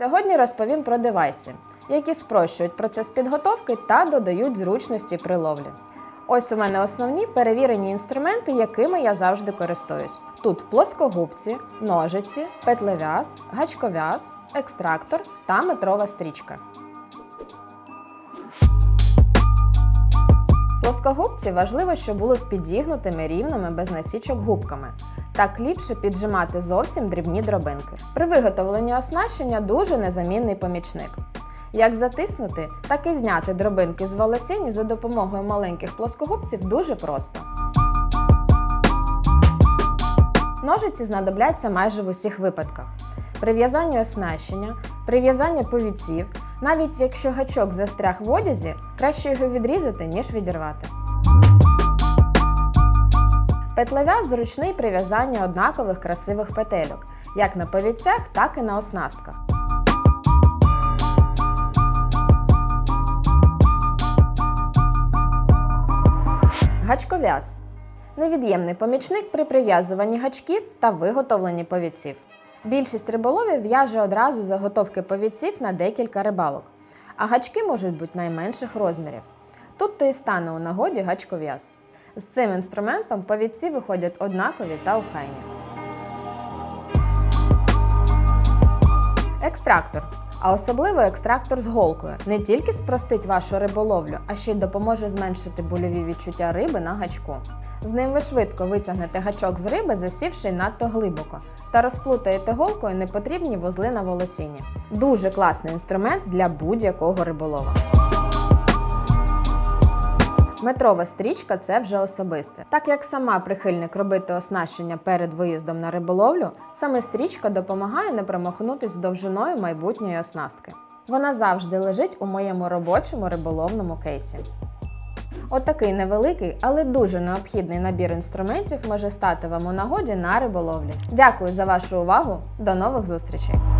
Сьогодні розповім про девайси, які спрощують процес підготовки та додають зручності при ловлі. Ось у мене основні перевірені інструменти, якими я завжди користуюсь. Тут плоскогубці, ножиці, петлев'яз, гачков'яз, екстрактор та метрова стрічка. Плоскогубці важливо, щоб були з підігнутими рівними без насічок губками. Так ліпше піджимати зовсім дрібні дробинки. При виготовленні оснащення дуже незамінний помічник. Як затиснути, так і зняти дробинки з волосінь за допомогою маленьких плоскогубців дуже просто. Ножиці знадобляться майже в усіх випадках. При в'язанні оснащення, при в'язанні повідців, навіть якщо гачок застряг в одязі, краще його відрізати, ніж відірвати. Петлев'яз зручний при в'язанні однакових красивих петельок, як на повідцях, так і на оснастках. Гачков'яз невід'ємний помічник при прив'язуванні гачків та виготовленні повідців. Більшість риболовів в'яже одразу заготовки повідців на декілька рибалок, а гачки можуть бути найменших розмірів. Тут то і стане у нагоді гачков'яз. З цим інструментом повідці виходять однакові та охайні. Екстрактор. А особливо екстрактор з голкою не тільки спростить вашу риболовлю, а ще й допоможе зменшити больові відчуття риби на гачку. З ним ви швидко витягнете гачок з риби, засівши надто глибоко, та розплутаєте голкою непотрібні вузли на волосінні. Дуже класний інструмент для будь-якого риболова. Метрова стрічка це вже особисте. Так як сама прихильник робити оснащення перед виїздом на риболовлю, саме стрічка допомагає не промахнутись з довжиною майбутньої оснастки. Вона завжди лежить у моєму робочому риболовному кейсі. Отакий невеликий, але дуже необхідний набір інструментів може стати вам у нагоді на риболовлі. Дякую за вашу увагу! До нових зустрічей!